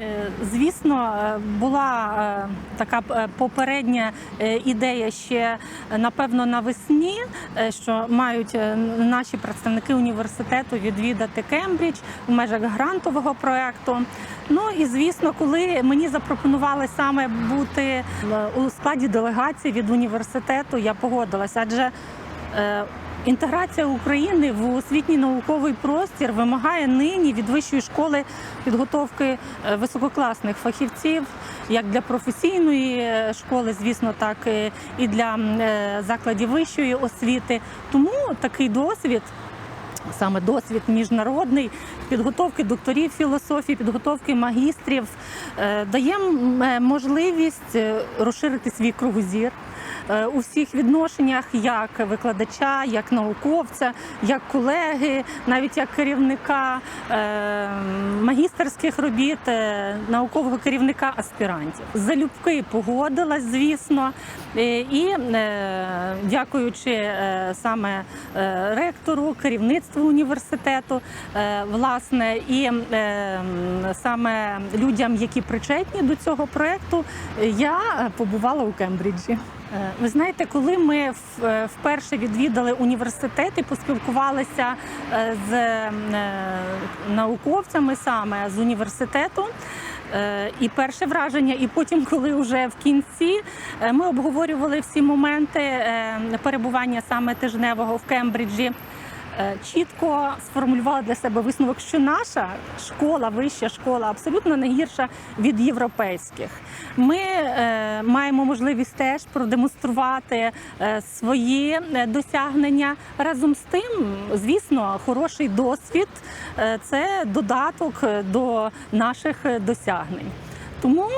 Е, Звісно, е, була е, така попередня ідея ще напевно навесні, що мають наші представники університету відвідати Кембридж в межах грантового проекту. Ну і звісно, коли мені запропонували саме бути у складі делегації від університету, я погодилася, адже Інтеграція України в освітній науковий простір вимагає нині від вищої школи підготовки е, висококласних фахівців, як для професійної е, школи, звісно, так е, і для закладів вищої освіти. Тому такий досвід. Саме досвід міжнародний підготовки докторів філософії, підготовки магістрів дає можливість розширити свій кругозір у всіх відношеннях, як викладача, як науковця, як колеги, навіть як керівника е, магістерських робіт, е, наукового керівника аспірантів. Залюбки погодилась, звісно, Е, і е, дякуючи е, саме е, ректору, керівництву університету, е, власне, і е, саме людям, які причетні до цього проекту, я побувала у Кембриджі. Е, Ви знаєте, коли ми е, вперше відвідали університет і поспілкувалися е, з науковцями саме з університету. І перше враження, і потім, коли вже в кінці ми обговорювали всі моменти перебування саме тижневого в Кембриджі. Е, Чітко сформулювала для себе висновок, що наша школа, вища школа, абсолютно не гірша від європейських. Ми е, маємо можливість теж продемонструвати е, свої досягнення. Разом з тим, звісно, хороший досвід це додаток до наших досягнень. Тому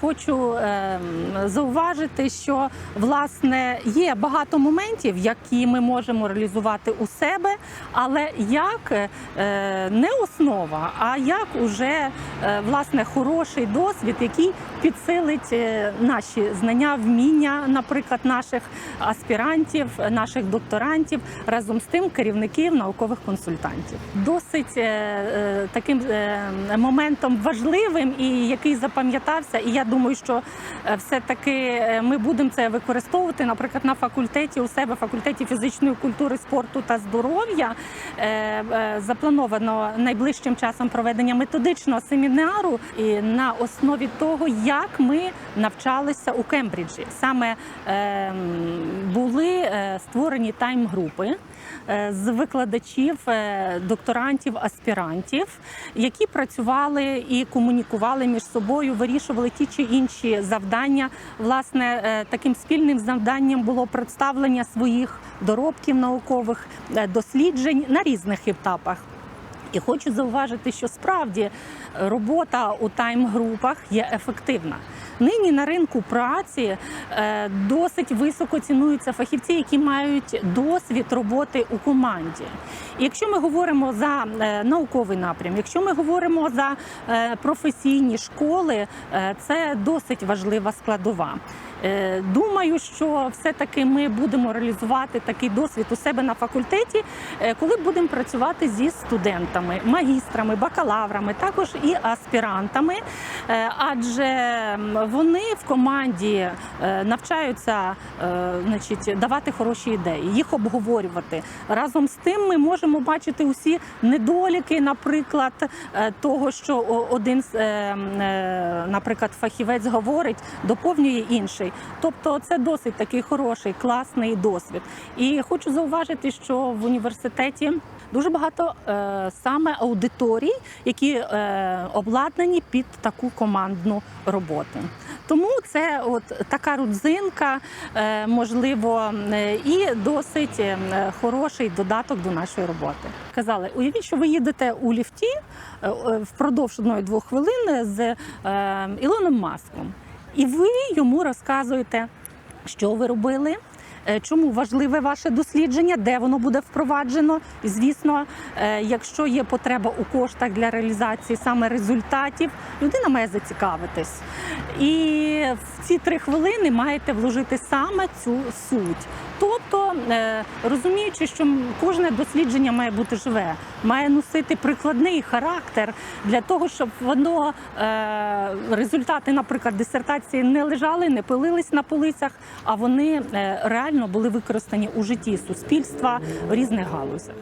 Хочу е, зауважити, що власне є багато моментів, які ми можемо реалізувати у себе, але як е, не основа, а як уже е, власне хороший досвід, який підсилить е, наші знання, вміння, наприклад, наших аспірантів, наших докторантів, разом з тим керівників наукових консультантів. Досить е, е, таким е, моментом важливим і який запам'ятався. І я думаю, що е, все-таки е, ми будемо це використовувати, наприклад, на факультеті у себе, факультеті фізичної культури, спорту та здоров'я. Е, Заплановано найближчим часом проведення методичного семінару і на основі того, як ми навчалися у Кембриджі. Саме е, були створені тайм-групи з викладачів, е, докторантів, аспірантів, які працювали і комунікували між собою, вирішували ті чи інші завдання. Власне, е, таким спільним завданням було представлення своїх доробків наукових е, досліджень на різних етапах. І хочу зауважити, що справді е, робота у тайм-групах є ефективна. Нині на ринку праці е, досить високо цінуються фахівці, які мають досвід роботи у команді. Якщо ми говоримо за е, науковий напрям, якщо ми говоримо за е, професійні школи, це досить важлива складова. Е, Думаю, що все-таки ми будемо реалізувати такий досвід у себе на факультеті, е, коли будемо працювати зі студентами, магістрами, бакалаврами, також і аспірантами, Е, адже вони в команді навчаються значить, давати хороші ідеї, їх обговорювати. Разом з тим ми можемо бачити усі недоліки, наприклад, того, що один, наприклад, фахівець говорить, доповнює інший. Тобто це досить такий хороший, класний досвід. І хочу зауважити, що в університеті дуже багато е, саме аудиторій, які е, обладнані під таку командну роботу. Тому це от така родзинка, е, можливо, е, і досить е, хороший додаток до нашої роботи. Казали, уявіть, що ви їдете у ліфті е, е, впродовж одної-двох хвилин з е, Ілоном Маском, і ви йому розказуєте, що ви робили. Е, чому важливе ваше дослідження, де воно буде впроваджено. І, звісно, е, якщо є потреба у коштах для реалізації саме результатів, людина має зацікавитись. І в ці три хвилини маєте вложити саме цю суть. Тобто, е, розуміючи, що кожне дослідження має бути живе, має носити прикладний характер для того, щоб воно результати, наприклад, дисертації не лежали, не пилились на полицях, а вони е, реально були використані у житті суспільства в різних галузях.